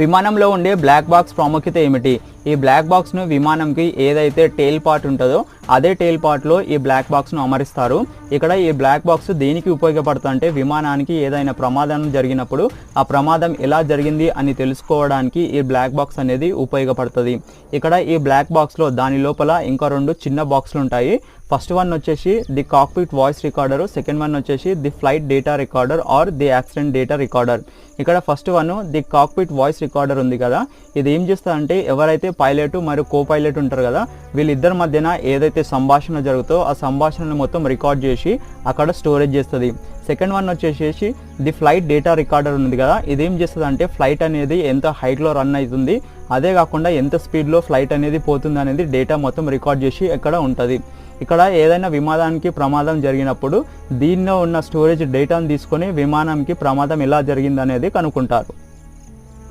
విమానంలో ఉండే black box ప్రాముఖ్యత ఏమిటి? ఈ బ్లాక్ బాక్స్ను విమానంకి ఏదైతే టెయిల్ పార్ట్ ఉంటుందో అదే టెయిల్ పార్ట్లో ఈ బ్లాక్ బాక్స్ను అమరిస్తారు. ఇక్కడ ఈ బ్లాక్ బాక్స్ దేనికి ఉపయోగపడుతుందంటే విమానానికి ఏదైనా ప్రమాదం జరిగినప్పుడు ఆ ప్రమాదం ఎలా జరిగింది అని తెలుసుకోవడానికి ఈ బ్లాక్ బాక్స్ అనేది ఉపయోగపడుతుంది. ఇక్కడ ఈ బ్లాక్ బాక్స్లో దాని లోపల ఇంకా రెండు చిన్న బాక్స్లు ఉంటాయి. ఫస్ట్ వన్ వచ్చేసి the cockpit voice recorder second one వచ్చేసి the flight data recorder or the accident data recorder ఇక్కడ first one the cockpit voice recorder ఉంది కదా. ఇది ఏం చేస్తుందంటే ఎవరైతే పైలట్ మరియు కో పైలట్ ఉంటారు కదా వీళ్ళిద్దరి మధ్యన ఏదైతే సంభాషణ జరుగుతో ఆ సంభాషణను మొత్తం రికార్డ్ చేసి అక్కడ స్టోరేజ్ చేస్తుంది. సెకండ్ వన్ వచ్చేసేసి ది ఫ్లైట్ డేటా రికార్డర్ ఉంది కదా ఇది ఏం చేస్తుంది అంటే ఫ్లైట్ అనేది ఎంత హైట్లో రన్ అవుతుంది అదే కాకుండా ఎంత స్పీడ్లో ఫ్లైట్ అనేది పోతుంది అనేది డేటా మొత్తం రికార్డ్ చేసి ఇక్కడ ఉంటుంది. ఇక్కడ ఏదైనా విమానానికి ప్రమాదం జరిగినప్పుడు దీనిలో ఉన్న స్టోరేజ్ డేటాను తీసుకొని విమానంకి ప్రమాదం ఎలా జరిగింది అనేది కనుక్కుంటారు.